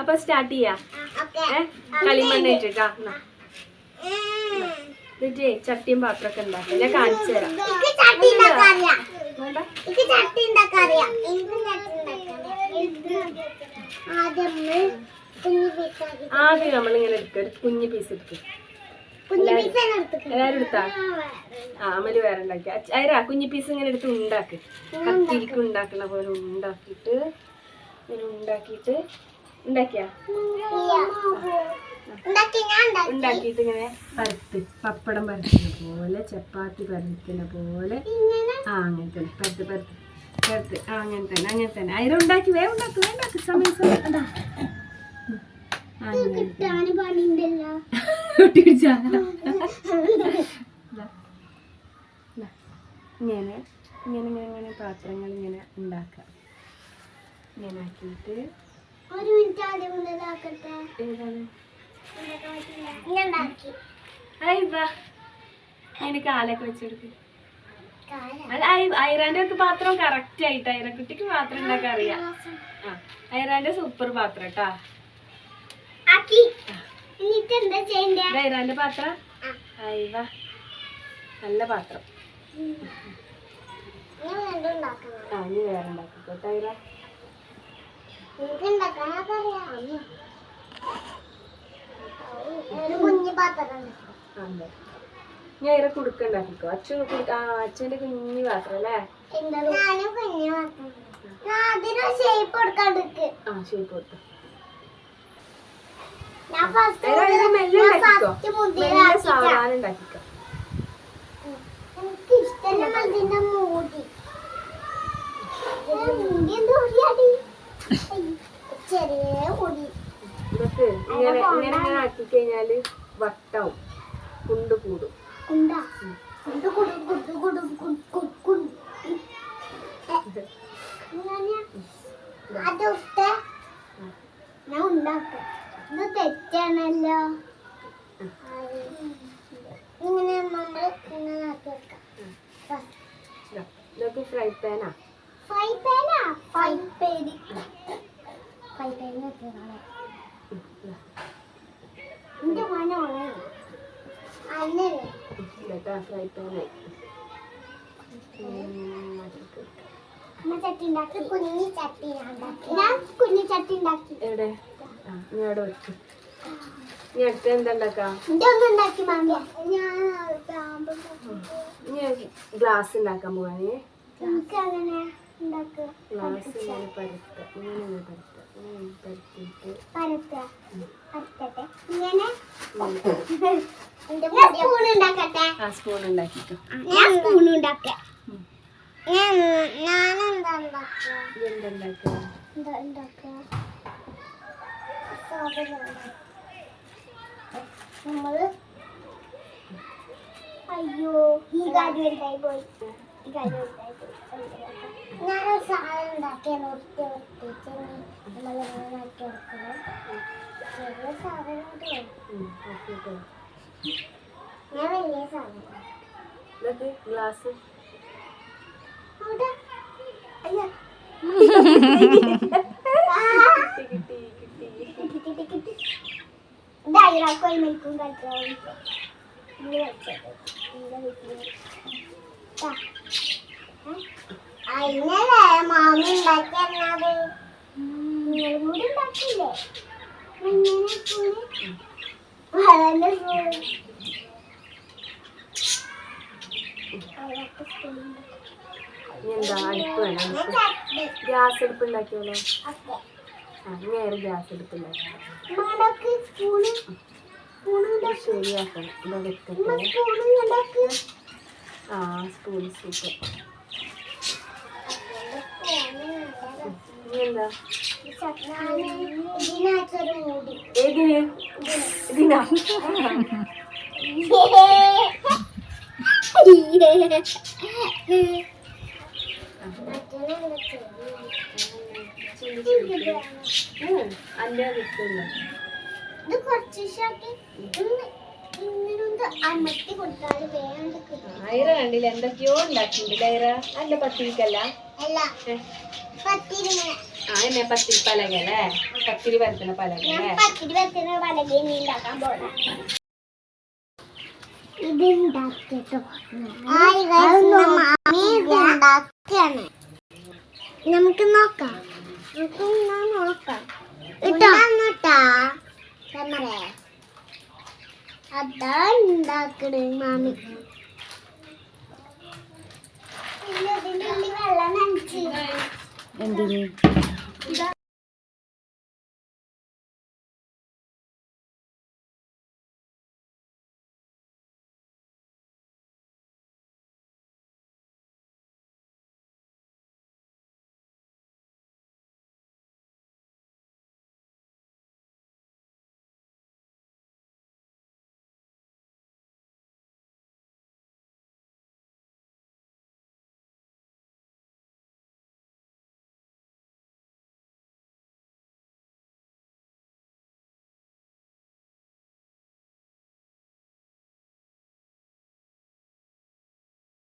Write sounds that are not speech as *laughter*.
അപ്പൊ സ്റ്റാർട്ട് ചെയ്യാ. കളിമണ്ണ ഇട്ടിട്ടാ എന്നാ. എന്നിട്ടേ ചട്ടിയും പാത്രമൊക്കെ ഉണ്ടാക്കാം. ഞാൻ കാണിച്ചു തരാം. ആദ്യം നമ്മളിങ്ങനെ എടുക്കുക ഒരു കുഞ്ഞു പീസ് എടുക്കും. എല്ലാരും എടുത്താ ആ അമൽ വേറെ ഉണ്ടാക്കി. അയരാ കുഞ്ഞു പീസ് ഇങ്ങനെ എടുത്ത് ഉണ്ടാക്കി. കത്തിരിക്ക് ഉണ്ടാക്കണ പോലെ ഉണ്ടാക്കിയിട്ട് ഇങ്ങനെ ഉണ്ടാക്കിയിട്ട് ഉണ്ടാക്കിയാ? ഉണ്ടാക്കിയിട്ട് ഇങ്ങനെ പരത്ത് പപ്പടം പരത്തുന്ന പോലെ ചപ്പാത്തി പരത്തുന്ന പോലെ. ആ അങ്ങനെ തന്നെ. പരത്ത് പരത്ത് പരത്ത് ആ അങ്ങനെ തന്നെ അങ്ങനെ തന്നെ. അയര ഉണ്ടാക്കി വേ ഉണ്ടാക്കി വേണ്ടാക്കി സമയം സമയം. *laughs* അതാ. ഇങ്ങനെ ഇങ്ങനെ ഇങ്ങനെ ഇങ്ങനെ പാത്രങ്ങൾ ഇങ്ങനെ ഉണ്ടാക്കാം ഇങ്ങനെ ആക്കിയിട്ട് ഒരു മിനിറ്റ് ആദ്യം കൊണ്ടതാക്കട്ടെ ഏതാണ്? ഉണ്ടാക്കി അതിന് കാലൊക്കെ വെച്ചെടുക്ക് അല്ല ഐറാന്റെ ഒക്കെ പാത്രം കറക്റ്റ് ആയിട്ട് ഐറക്കുട്ടിക്ക് പാത്രം ഉണ്ടാക്കാൻ അറിയാം. ആ ഐറാന്റെ സൂപ്പർ പാത്രം കേട്ടാ ഐറാന്റെ പാത്രം? അയവ നല്ല പാത്രം. ആ ഇനി വേറെ ഉണ്ടാക്കിക്കോട്ടെ ഐറ എനിക്ക് ഉണ്ടാക്കാനൊക്കെ അറിയാം ഒരു കുഞ്ഞു പാത്രം ഉണ്ടാക്കി. അതെ ഞാൻ ഇറ കുടുക്ക ഉണ്ടാക്കിക്കോ. അച്ഛൻ അച്ഛന്റെ കുഞ്ഞു പാത്രം അല്ലേ? ഷേപ്പ് ആ ശരി കൊടുത്തു. ഉണ്ടാക്കിക്കോ. ഫസ്റ്റ് ഇങ്ങനെ ഇങ്ങനെ ഇങ്ങനെ ആക്കി കഴിഞ്ഞാൽ വട്ടാവും. കുണ്ട് കൂടും. ഞാൻ ഉണ്ടാക്കാം. ഇത് തെറ്റാണല്ലോ. ഇങ്ങനെ നമ്മൾ ഇങ്ങനെ ആക്കി വെക്കാം. ഇതാ, ഇതൊക്കെ ഫ്രൈ പാനാ. ഫ്രൈ പാനാ? ഫ്രൈ പാൻ ഫ്രൈ പാൻ വെച്ചതാണ് എന്റെ മോനാണ് അല്ലേ? ഇതാ ഫ്രൈ പാനായി കുഞ്ഞി ചട്ടി ഞാൻ കുഞ്ഞി ചട്ടി ഉണ്ടാക്കി. എവിടെ? ഞാൻ അവിടെ വെച്ചു ഇനി അടുത്ത എന്താ ഉണ്ടാക്കാം? ഇനി ഗ്ലാസ് ഉണ്ടാക്കാൻ പോവാനേ ഗ്ലാസ് ഇങ്ങനെ പരത്ത. ഇങ്ങനെ പരത്ത. പരത്തുക. പരത്തട്ടെ. ഇങ്ങനെ. സ്പൂൺ ഉണ്ടാക്കട്ടെ? ആ സ്പൂൺ ഉണ്ടാക്കിക്കോ. ഞാൻ സ്പൂൺ ഉണ്ടാക്കാം. ഞാൻ എന്താ ഉണ്ടാക്കുക? എന്താ ഉണ്ടാക്കുക? എന്താ ഉണ്ടാക്കുക? നമ്മൾ അയ്യോ ഈ കാര്യം പോയി? ഈ കാര്യം വലുതായി പോയി? ഞാനൊരു സാധനം ഉണ്ടാക്കിയ നിർത്തി നിർത്തിച്ച് നമ്മളിങ്ങനെ ആക്കി എടുക്കണം ചെറിയ സാധനം കൊണ്ട് വേണം. ഉം, ആക്കിക്കോ. ഞാൻ വലിയ സാധനം ഇതൊക്കെ ഗ്ലാസ് അവിടെ അയ്യോ കിട്ടി കിട്ടി കിട്ടി ഡയറാക്കോയി മരിക്കും കളിക്കാൻ മാമി ഉണ്ടാക്കിയത് കൂടി ഉണ്ടാക്കില്ലേ വളരെ എന്താ അടുപ്പ് വേണം? ഗ്യാസ് അടുപ്പ് നേരെ ഗ്യാസ് അടുപ്പ് ഉണ്ടാക്കാം. ശരിയാക്കണം. ആ സ്പൂൺ സൂപ്പർ അന്റെ നിൽക്കില്ല ഇത് കുറച്ച് ഐറ കണ്ടില്ല എന്തൊക്കെയോ ഉണ്ടാക്കിയിട്ടുണ്ട് ഐറ അല്ല പത്തിരിക്കല്ല? പത്തിരി. ആ എന്നെ പത്തിരി പലക അല്ലേ പത്തിരി പരത്തുന്ന പലക ഞാൻ അല്ലേ പത്തിരി പത്തിന് ഉണ്ടാക്കാൻ പോണ നമുക്ക് നോക്കാം. നമുക്ക് നോക്കാം. അതാ ഉണ്ടാക്കണേ മാമി. and then